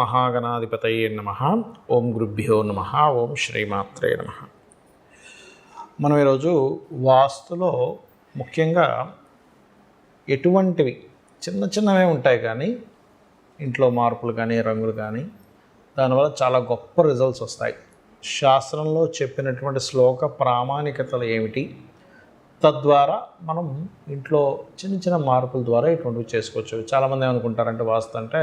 మహాగణాధిపతయే నమ. ఓం గురుభ్యో నమ. ఓం శ్రీమాత్రే నమ. మనం ఈరోజు వాస్తులో ముఖ్యంగా ఎటువంటివి చిన్న చిన్నవే ఉంటాయి కానీ ఇంట్లో మార్పులు కానీ రంగులు కానీ దానివల్ల చాలా గొప్ప రిజల్ట్స్ వస్తాయి. శాస్త్రంలో చెప్పినటువంటి శ్లోక ప్రామాణికతలు ఏమిటి? తద్వారా మనం ఇంట్లో చిన్న చిన్న మార్పుల ద్వారా ఇటువంటివి చేసుకోవచ్చు. చాలామంది ఏమనుకుంటారంటే వాస్తు అంటే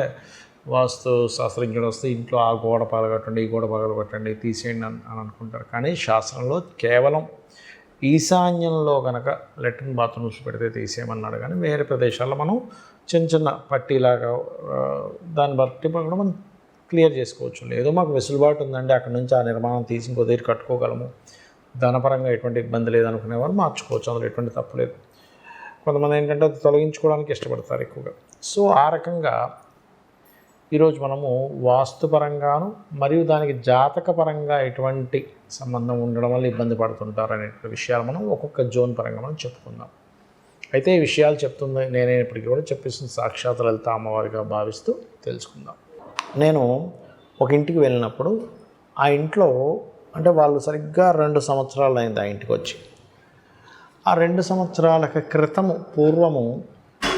వాస్తు శాస్త్రజ్ఞుడు వస్తే ఇంట్లో ఆ గోడ పగలగొట్టండి ఈ గోడ పగలగొట్టండి తీసేయండి అని అని అనుకుంటారు. కానీ శాస్త్రంలో కేవలం ఈశాన్యంలో కనుక లెట్రిన్ బాత్రూమ్స్ పెడితే తీసేయమన్నాడు. కానీ వేరే ప్రదేశాల్లో మనం చిన్న చిన్న పట్టీలాగా దాన్ని బట్టి కూడా మనం క్లియర్ చేసుకోవచ్చు. లేదు మాకు వెసులుబాటు ఉందండి అక్కడ నుంచి ఆ నిర్మాణం తీసి ఇంకో దగ్గర కట్టుకోగలము. ధనపరంగా ఎటువంటి ఇబ్బంది లేదనుకునే వాళ్ళు మార్చుకోవచ్చు అందులో ఎటువంటి తప్పు లేదు. కొంతమంది ఏంటంటే అది తొలగించుకోవడానికి ఇష్టపడతారు ఎక్కువగా. సో ఆ రకంగా ఈరోజు మనము వాస్తుపరంగాను మరియు దానికి జాతకపరంగా ఎటువంటి సంబంధం ఉండడం వల్ల ఇబ్బంది పడుతుంటారు అనేటువంటి విషయాలు మనం ఒక్కొక్క జోన్ పరంగా మనం చెప్పుకుందాం. అయితే ఈ విషయాలు చెప్తుంది నేనే ఇప్పటికీ కూడా చెప్పేసిన సాక్షాత్ లలిత అమ్మవారిగా భావిస్తూ తెలుసుకుందాం. నేను ఒక ఇంటికి వెళ్ళినప్పుడు ఆ ఇంట్లో అంటే వాళ్ళు సరిగ్గా రెండు సంవత్సరాలు అయింది ఆ ఇంటికి వచ్చి. ఆ రెండు సంవత్సరాల క్రితము పూర్వము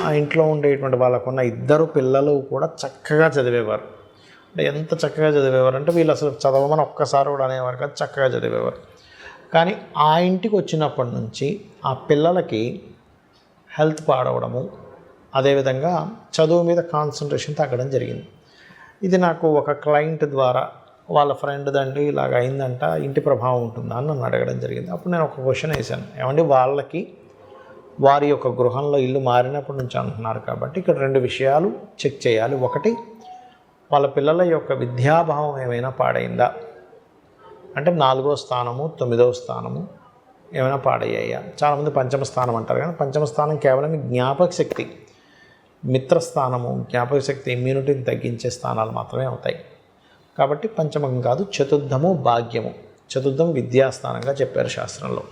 ఆ ఇంట్లో ఉండేటువంటి వాళ్ళకున్న ఇద్దరు పిల్లలు కూడా చక్కగా చదివేవారు. అంటే ఎంత చక్కగా చదివేవారు అంటే వీళ్ళు అసలు చదవమని ఒక్కసారి కూడా అనేవారు కాదు చక్కగా చదివేవారు. కానీ ఆ ఇంటికి వచ్చినప్పటి నుంచి ఆ పిల్లలకి హెల్త్ పాడవడము అదేవిధంగా చదువు మీద కాన్సన్ట్రేషన్ తగ్గడం జరిగింది. ఇది నాకు ఒక క్లయింట్ ద్వారా వాళ్ళ ఫ్రెండ్ దండి ఇలాగ అయిందంట ఇంటి ప్రభావం ఉంటుందా అని నన్ను అడగడం జరిగింది. అప్పుడు నేను ఒక క్వశ్చన్ వేశాను. ఏమండి వాళ్ళకి వారి యొక్క గృహంలో ఇల్లు మారినప్పటి నుంచి అంటున్నారు కాబట్టి ఇక్కడ రెండు విషయాలు చెక్ చేయాలి. ఒకటి వాళ్ళ పిల్లల యొక్క విద్యాభావం ఏమైనా పాడైందా? అంటే నాలుగో స్థానము తొమ్మిదో స్థానము ఏమైనా పాడయ్యాయా? చాలామంది పంచమ స్థానం అంటారు కానీ పంచమ స్థానం కేవలం జ్ఞాపక శక్తి మిత్రస్థానము జ్ఞాపక శక్తి ఇమ్యూనిటీని తగ్గించే స్థానాలు మాత్రమే అవుతాయి. కాబట్టి పంచమం కాదు చతుర్థము భాగ్యము. చతుర్థం విద్యాస్థానంగా చెప్పారు శాస్త్రంలో.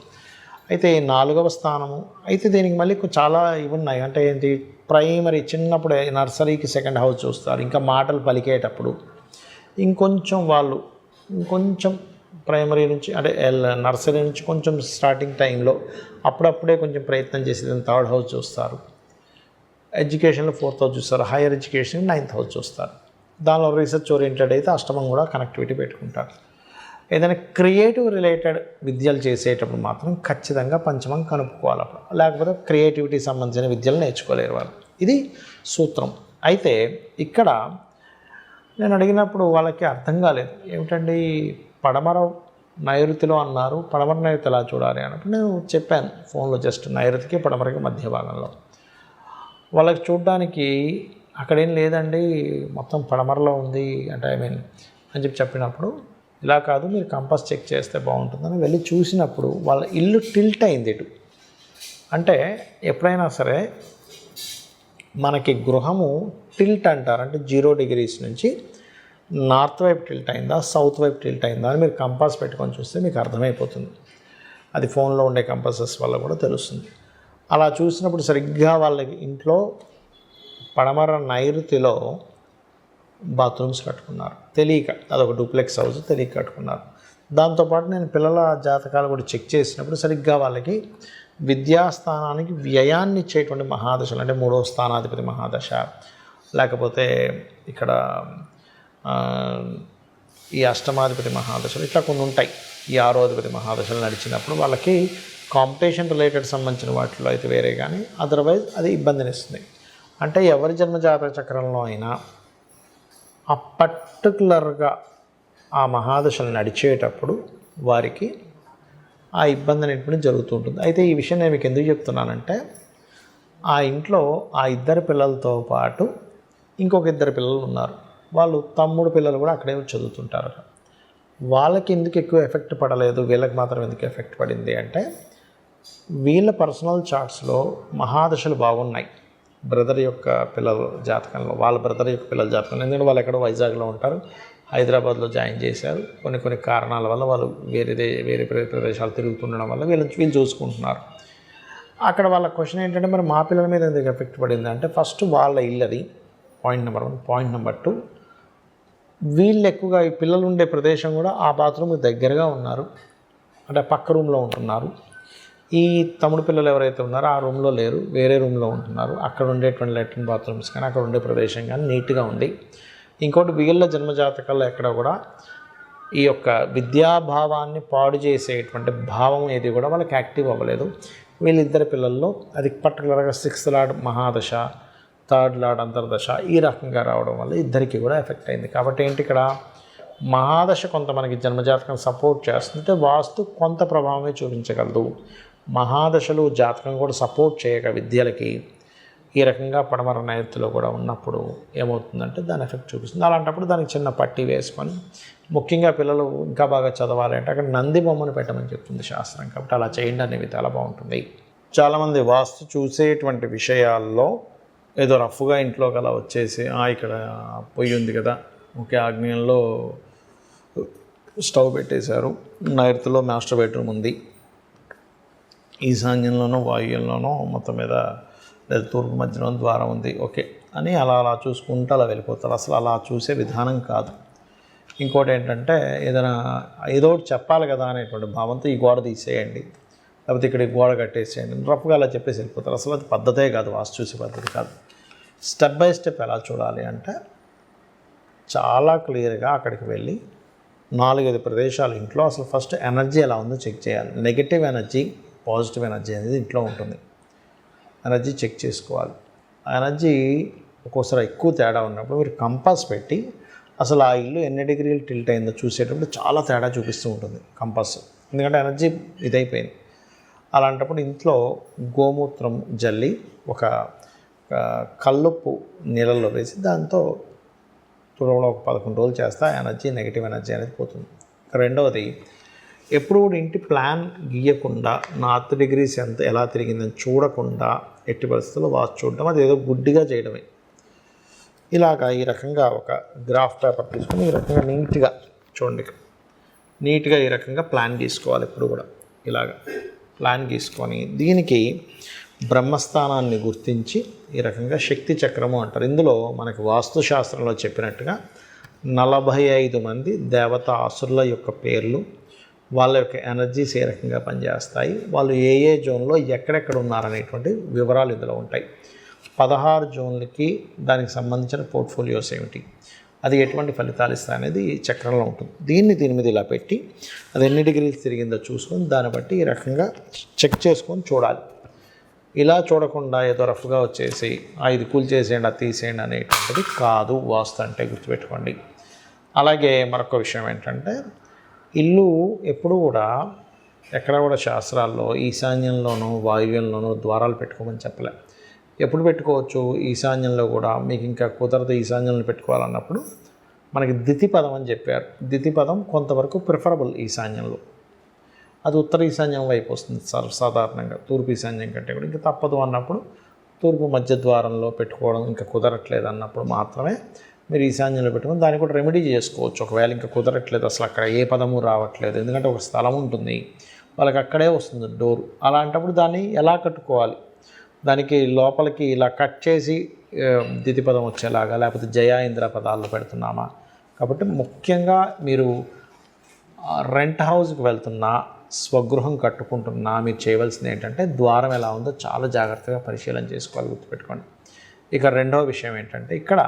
అయితే నాలుగవ స్థానము అయితే దీనికి మళ్ళీ చాలా ఇవి ఉన్నాయి అంటే ఏంటి? ప్రైమరీ చిన్నప్పుడే నర్సరీకి సెకండ్ హౌస్ చూస్తారు. ఇంకా మాటలు పలికేటప్పుడు. ఇంకొంచెం వాళ్ళు ఇంకొంచెం ప్రైమరీ నుంచి అంటే ఎల్- నర్సరీ నుంచి కొంచెం స్టార్టింగ్ టైంలో అప్పుడప్పుడే కొంచెం ప్రయత్నం చేసేది థర్డ్ హౌస్ చూస్తారు. ఎడ్యుకేషన్లో ఫోర్త్ హౌస్ చూస్తారు. హైయర్ ఎడ్యుకేషన్ నైన్త్ హౌస్ చూస్తారు. దానిలో రీసెర్చ్ ఓరియంటెడ్ అయితే అష్టమం కూడా కనెక్టివిటీ పెట్టుకుంటారు. ఏదైనా క్రియేటివ్ రిలేటెడ్ విద్యలు చేసేటప్పుడు మాత్రం ఖచ్చితంగా పంచమం కనుక్కోవాలి అప్పుడు. లేకపోతే క్రియేటివిటీ సంబంధించిన విద్యలు నేర్చుకోలేరు వాళ్ళు. ఇది సూత్రం. అయితే ఇక్కడ నేను అడిగినప్పుడు వాళ్ళకి అర్థం కాలేదు. ఏమిటండి? పడమర నైరుతిలో అన్నారు. పడమర నైరుతి ఎలా చూడాలి అన్నప్పుడు నేను చెప్పాను ఫోన్లో జస్ట్ నైరుతికి పడమరకి మధ్య భాగంలో. వాళ్ళకి చూడడానికి అక్కడేం లేదండి మొత్తం పడమరలో ఉంది అంటే ఐ మీన్ అని చెప్పి చెప్పినప్పుడు ఇలా కాదు మీరు కంపస్ చెక్ చేస్తే బాగుంటుందని వెళ్ళి చూసినప్పుడు వాళ్ళ ఇల్లు టిల్ట్ అయింది ఇటు. అంటే ఎప్పుడైనా సరే మనకి గృహము టిల్ట్ అంటారు. అంటే జీరో డిగ్రీస్ నుంచి నార్త్ వైపు టిల్ట్ అయిందా సౌత్ వైపు టిల్ట్ అయిందా అని మీరు కంపాస్ పెట్టుకొని చూస్తే మీకు అర్థమైపోతుంది. అది ఫోన్లో ఉండే కంపాసెస్ వల్ల కూడా తెలుస్తుంది. అలా చూసినప్పుడు సరిగ్గా వాళ్ళకి ఇంట్లో పడమర నైరుతిలో బాత్రూమ్స్ కట్టుకున్నారు. తెలియక అదొక డూప్లెక్స్ హౌస్ తెలియక కట్టుకున్నారు. దాంతోపాటు నేను పిల్లల జాతకాలు కూడా చెక్ చేసినప్పుడు సరిగ్గా వాళ్ళకి విద్యాస్థానానికి వ్యయాన్ని ఇచ్చేటువంటి మహాదశలు అంటే మూడో స్థానాధిపతి మహాదశ. లేకపోతే ఇక్కడ ఈ అష్టమాధిపతి మహాదశలు ఇట్లా కొన్ని ఉంటాయి. ఈ ఆరోధిపతి మహాదశలు నడిచినప్పుడు వాళ్ళకి కాంపిటీషన్ రిలేటెడ్ సంబంధించిన వాటిలో అయితే వేరే కానీ అదర్వైజ్ అది ఇబ్బందినిస్తుంది. అంటే ఎవరి జన్మ జాతక చక్రంలో అయినా ఆ పర్టికులర్గా ఆ మహాదశలు నడిచేటప్పుడు వారికి ఆ ఇబ్బంది అనేటువంటి జరుగుతూ ఉంటుంది అయితే ఈ విషయం నేను మీకు ఎందుకు చెప్తున్నానంటే ఆ ఇంట్లో ఆ ఇద్దరు పిల్లలతో పాటు ఇంకొక ఇద్దరు పిల్లలు ఉన్నారు. వాళ్ళు తమ్ముడు పిల్లలు కూడా అక్కడే చదువుతుంటారు వాళ్ళకి ఎందుకు ఎక్కువ ఎఫెక్ట్ పడలేదు? వీళ్ళకి మాత్రం ఎందుకు ఎఫెక్ట్ పడింది అంటే వీళ్ళ పర్సనల్ చార్ట్స్లో మహాదశలు బాగున్నాయి. బ్రదర్ యొక్క పిల్లల జాతకంలో వాళ్ళ బ్రదర్ యొక్క పిల్లల జాతకంలో. ఎందుకంటే వాళ్ళు ఎక్కడో వైజాగ్లో ఉంటారు. హైదరాబాద్లో జాయిన్ చేశారు. కొన్ని కొన్ని కారణాల వల్ల వాళ్ళు వేరే వేరే ప్రదేశాలు తిరుగుతుండడం వల్ల వీళ్ళు వీళ్ళు చూసుకుంటున్నారు. అక్కడ వాళ్ళ క్వశ్చన్ ఏంటంటే మరి మా పిల్లల మీద ఎందుకు ఎఫెక్ట్ పడింది అంటే ఫస్ట్ వాళ్ళ ఇల్లది point number one point number two. వీళ్ళు ఎక్కువగా ఈ పిల్లలు ఉండే ప్రదేశం కూడా ఆ బాత్రూమ్ దగ్గరగా ఉన్నారు. అంటే పక్క రూమ్లో ఉంటున్నారు. ఈ తమ్ముడు పిల్లలు ఎవరైతే ఉన్నారో ఆ రూమ్లో లేరు వేరే రూమ్లో ఉంటున్నారు. అక్కడ ఉండేటువంటి లెట్రిన్ బాత్రూమ్స్ కానీ అక్కడ ఉండే ప్రదేశం కానీ నీట్గా ఉంది. ఇంకోటి వీళ్ళ జన్మజాతకాల్లో ఎక్కడ కూడా ఈ యొక్క విద్యాభావాన్ని పాడు చేసేటువంటి భావం ఏది కూడా వాళ్ళకి యాక్టివ్ అవ్వలేదు. వీళ్ళిద్దరి పిల్లల్లో అది పర్టికులర్గా సిక్స్త్ లాడ్ మహాదశ థర్డ్ లాడ్ అంతర్దశ ఈ రకంగా రావడం వల్ల ఇద్దరికి కూడా ఎఫెక్ట్ అయింది. కాబట్టి ఏంటి ఇక్కడ? మహాదశ కొంత మనకి జన్మజాతకం సపోర్ట్ చేస్తుంటే వాస్తు కొంత ప్రభావమే చూపించగలదు. మహాదశలు జాతకం కూడా సపోర్ట్ చేయక విద్యలకి ఈ రకంగా పడమర నైరుతిలో కూడా ఉన్నప్పుడు ఏమవుతుందంటే దాని ఎఫెక్ట్ చూపిస్తుంది. అలాంటప్పుడు దానికి చిన్న పట్టి వేసుకొని ముఖ్యంగా పిల్లలు ఇంకా బాగా చదవాలి అంటే అక్కడ నంది బొమ్మను పెట్టమని చెప్తుంది శాస్త్రం కాబట్టి అలా చేయండి అనేవి చాలా బాగుంటుంది. చాలామంది వాస్తు చూసేటువంటి విషయాల్లో ఏదో రఫ్గా ఇంట్లోకి అలా వచ్చేసి ఇక్కడ పొయ్యి ఉంది కదా ఒకే ఆగ్నేయంలో స్టవ్ పెట్టేశారు నైరుతిలో మాస్టర్ బెడ్రూమ్ ఉంది ఈశాన్యంలోనో వాయువ్యంలోనో మొత్తం మీద లేదా తూర్పు మధ్యలో ద్వారం ఉంది. ఓకే. అని అలా అలా చూసుకుంటూ అలా వెళ్ళిపోతారు. అసలు అలా చూసే విధానం కాదు. ఇంకోటి ఏంటంటే ఏదైనా ఏదో ఒకటి చెప్పాలి కదా అనేటువంటి భావంతో ఈ గోడ తీసేయండి. లేకపోతే ఇక్కడ ఈ గోడ కట్టేసేయండి. రఫ్గా అలా చెప్పేసి వెళ్ళిపోతారు. అసలు అది పద్ధతే కాదు వాస్తు చూసే పద్ధతి కాదు. స్టెప్ బై స్టెప్ ఎలా చూడాలి అంటే చాలా క్లియర్గా అక్కడికి వెళ్ళి నాలుగైదు ప్రదేశాలు ఇంట్లో. అసలు ఫస్ట్ ఎనర్జీ ఎలా ఉందో చెక్ చేయాలి. నెగిటివ్ ఎనర్జీ పాజిటివ్ ఎనర్జీ అనేది ఇంట్లో ఉంటుంది. ఎనర్జీ చెక్ చేసుకోవాలి. ఆ ఎనర్జీ ఒక్కోసారి ఎక్కువ తేడా ఉన్నప్పుడు మీరు కంపాస్ పెట్టి అసలు ఆ ఇల్లు ఎన్ని డిగ్రీలు టిల్ట్ అయిందో చూసేటప్పుడు చాలా తేడా చూపిస్తూ ఉంటుంది కంపాస్. ఎందుకంటే ఎనర్జీ ఇదైపోయింది. అలాంటప్పుడు ఇంట్లో గోమూత్రం జల్లి ఒక కల్లుప్పు నీళ్ళల్లో వేసి దాంతో తుడవలో ఒక పదకొండు రోజులు చేస్తే ఎనర్జీ నెగిటివ్ ఎనర్జీ అనేది పోతుంది. రెండవది ఎప్పుడు కూడా ఇంటి ప్లాన్ గీయకుండా నార్త్ డిగ్రీస్ ఎంత ఎలా తిరిగిందని చూడకుండా ఎట్టి పరిస్థితుల్లో వాచ్ చూడడం అది ఏదో గుడ్డిగా చేయడమే. ఇలాగా ఈ రకంగా ఒక గ్రాఫ్ పేపర్ తీసుకొని ఈ రకంగా నీట్గా చూడండి. నీట్గా ఈ రకంగా ప్లాన్ గీసుకోవాలి ఎప్పుడు కూడా. ఇలాగ ప్లాన్ గీసుకొని దీనికి బ్రహ్మస్థానాన్ని గుర్తించి ఈ రకంగా శక్తి చక్రము అంటారు. ఇందులో మనకి వాస్తుశాస్త్రంలో చెప్పినట్టుగా నలభై ఐదు మంది దేవతాసురుల యొక్క పేర్లు వాళ్ళ యొక్క ఎనర్జీస్ ఏ రకంగా పనిచేస్తాయి వాళ్ళు ఏ ఏ జోన్లో ఎక్కడెక్కడ ఉన్నారనేటువంటి వివరాలు ఇందులో ఉంటాయి. పదహారు జోన్లకి దానికి సంబంధించిన పోర్ట్ఫోలియోస్ ఏమిటి? అది ఎటువంటి ఫలితాలు ఇస్తాయి అనేది ఈ చక్రంలో ఉంటుంది. దీన్ని దీని మీద ఇలా పెట్టి అది ఎన్ని డిగ్రీలు తిరిగిందో చూసుకొని దాన్ని బట్టి ఈ రకంగా చెక్ చేసుకొని చూడాలి. ఇలా చూడకుండా ఏదో రఫ్గా వచ్చేసి ఇది కూల్ చేసేయండి అది తీసేయండి అనేటువంటిది కాదు వాస్తు అంటే గుర్తుపెట్టుకోండి. అలాగే మరొక విషయం ఏంటంటే ఇల్లు ఎప్పుడు కూడా ఎక్కడ కూడా శాస్త్రాల్లో ఈశాన్యంలోనూ వాయువ్యంలోనూ ద్వారాలు పెట్టుకోమని చెప్పలే. ఎప్పుడు పెట్టుకోవచ్చు? ఈశాన్యంలో కూడా. మీకు ఇంకా కుదరదు ఈశాన్యంలో పెట్టుకోవాలన్నప్పుడు మనకి దితి పదం అని చెప్పారు. దితి పదం కొంతవరకు ప్రిఫరబుల్ ఈశాన్యంలో. అది ఉత్తర ఈశాన్యం వైపు వస్తుంది సార్ సాధారణంగా. తూర్పు ఈశాన్యం కంటే కూడా ఇంకా తప్పదు అన్నప్పుడు తూర్పు మధ్య ద్వారంలో పెట్టుకోవడం ఇంకా కుదరట్లేదు అన్నప్పుడు మాత్రమే మీరు ఈశాన్యంలో పెట్టుకుని దాన్ని కూడా రెమెడీ చేసుకోవచ్చు. ఒకవేళ ఇంకా కుదరట్లేదు అసలు అక్కడ ఏ పదము రావట్లేదు. ఎందుకంటే ఒక స్థలం ఉంటుంది వాళ్ళకి అక్కడే వస్తుంది డోరు. అలాంటప్పుడు దాన్ని ఎలా కట్టుకోవాలి? దానికి లోపలికి ఇలా కట్ చేసి దితి పదం వచ్చేలాగా లేకపోతే జయ ఇంద్ర పదాల్లో పెడుతున్నామా? కాబట్టి ముఖ్యంగా మీరు రెంట్ హౌస్కి వెళ్తున్నా స్వగృహం కట్టుకుంటున్నా మీరు చేయవలసింది ఏంటంటే ద్వారం ఎలా ఉందో చాలా జాగ్రత్తగా పరిశీలన చేసుకోవాలి గుర్తుపెట్టుకోండి. ఇక రెండవ విషయం ఏంటంటే ఇక్కడ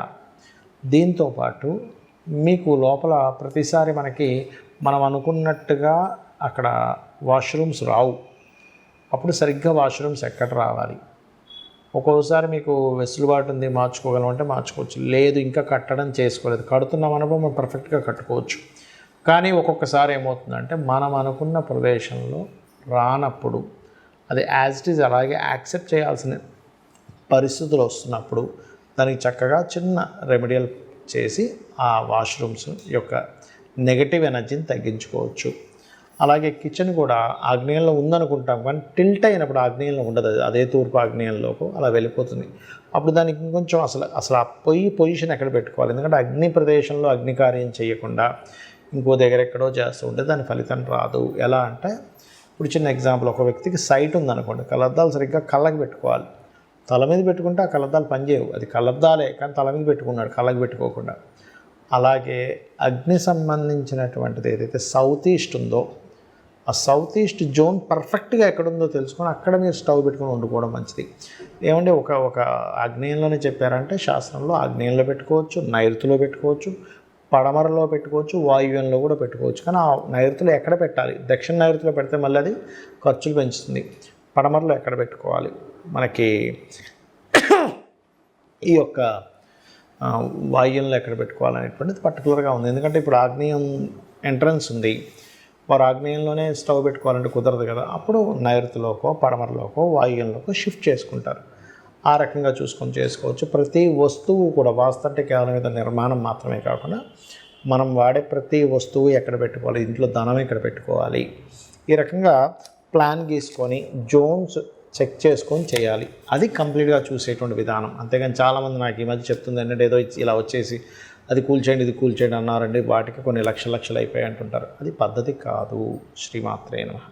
దీంతో పాటు మీకు లోపల ప్రతిసారి మనకి మనం అనుకున్నట్టుగా అక్కడ వాష్రూమ్స్ రావు. అప్పుడు సరిగ్గా వాష్రూమ్స్ ఎక్కడ రావాలి? ఒక్కోసారి మీకు వెసులుబాటు ఉంది మార్చుకోగలం అంటే మార్చుకోవచ్చు. లేదు ఇంకా కట్టడం చేసుకోలేదు. కడుతున్నాం అనుభవం మనం పర్ఫెక్ట్గా కట్టుకోవచ్చు. కానీ ఒక్కొక్కసారి ఏమవుతుందంటే మనం అనుకున్న ప్రదేశంలో రానప్పుడు అది యాజ్ ఇట్ ఈజ్ అలాగే యాక్సెప్ట్ చేయాల్సిన పరిస్థితులు వస్తున్నప్పుడు దానికి చక్కగా చిన్న రెమెడియల్ చేసి ఆ వాష్రూమ్స్ యొక్క నెగటివ్ ఎనర్జీని తగ్గించుకోవచ్చు. అలాగే కిచెన్ కూడా ఆగ్నేయంలో ఉందనుకుంటాం కానీ టిల్ట్ అయినప్పుడు ఆగ్నేయంలో ఉండదు. అది అదే తూర్పు ఆగ్నేయంలోకి అలా వెళ్ళిపోతుంది. అప్పుడు దానికి ఇంకొంచెం అసలు అసలు ఆ పొయ్యి పొజిషన్ ఎక్కడ పెట్టుకోవాలి? ఎందుకంటే అగ్ని ప్రదేశంలో అగ్ని కార్యం చేయకుండా ఇంకో దగ్గర ఎక్కడో చేస్తూ ఉంటే దాని ఫలితం రాదు. ఎలా అంటే ఇప్పుడు చిన్న ఎగ్జాంపుల్ ఒక వ్యక్తికి సైట్ ఉందనుకోండి కళ్ళద్దాలు సరిగ్గా కళ్ళకి పెట్టుకోవాలి. తల మీద పెట్టుకుంటే ఆ కలద్దాలు పనిచేయవు. అది కలద్దాలే కానీ తల మీద పెట్టుకున్నాడు కళ్ళకి పెట్టుకోకుండా. అలాగే అగ్ని సంబంధించినటువంటిది ఏదైతే సౌత్ ఈస్ట్ ఉందో ఆ సౌత్ ఈస్ట్ జోన్ పర్ఫెక్ట్గా ఎక్కడుందో తెలుసుకొని అక్కడ మీరు స్టవ్ పెట్టుకొని వండుకోవడం మంచిది. ఏమంటే ఒక ఒక ఆగ్నేయంలోనే చెప్పారంటే శాస్త్రంలో ఆగ్నేయంలో పెట్టుకోవచ్చు నైరుతిలో పెట్టుకోవచ్చు పడమరలో పెట్టుకోవచ్చు వాయువ్యంలో కూడా పెట్టుకోవచ్చు. కానీ ఆ నైరుతిలో ఎక్కడ పెట్టాలి? దక్షిణ నైరుతిలో పెడితే మళ్ళీ అది ఖర్చులు పెంచుతుంది. పడమరలో ఎక్కడ పెట్టుకోవాలి? మనకి ఈ యొక్క ఆ, వాయువులను ఎక్కడ పెట్టుకోవాలనేటువంటిది పర్టికులర్గా ఉంది. ఎందుకంటే ఇప్పుడు ఆగ్నేయం ఎంట్రన్స్ ఉంది. వారు ఆగ్నేయంలోనే స్టవ్ పెట్టుకోవాలంటే కుదరదు కదా. అప్పుడు నైరుతిలోకో పడమరలోకో వాయువ్యంలోకో షిఫ్ట్ చేసుకుంటారు. ఆ రకంగా చూసుకొని చేసుకోవచ్చు. ప్రతి వస్తువు కూడా వాస్తంటే కేవలం మీద నిర్మాణం మాత్రమే కాకుండా మనం వాడే ప్రతి వస్తువు ఎక్కడ పెట్టుకోవాలి ఇంట్లో ధనం ఎక్కడ పెట్టుకోవాలి. ఈ రకంగా ప్లాన్ గీసుకొని జోన్స్ చెక్ చేసుకొని చేయాలి. అది కంప్లీట్గా చూసేటువంటి విధానం. అంతేగాని చాలామంది నాకు ఈ మధ్య చెప్తుంది ఏంటంటే ఏదో ఇలా వచ్చేసి అది కూల్చేయండి ఇది కూల్చేయండి అన్నారండి వాటికి కొన్ని లక్షల లక్షలు అయిపోయాయి అంటుంటారు. అది పద్ధతి కాదు. శ్రీమాత్రే నమః.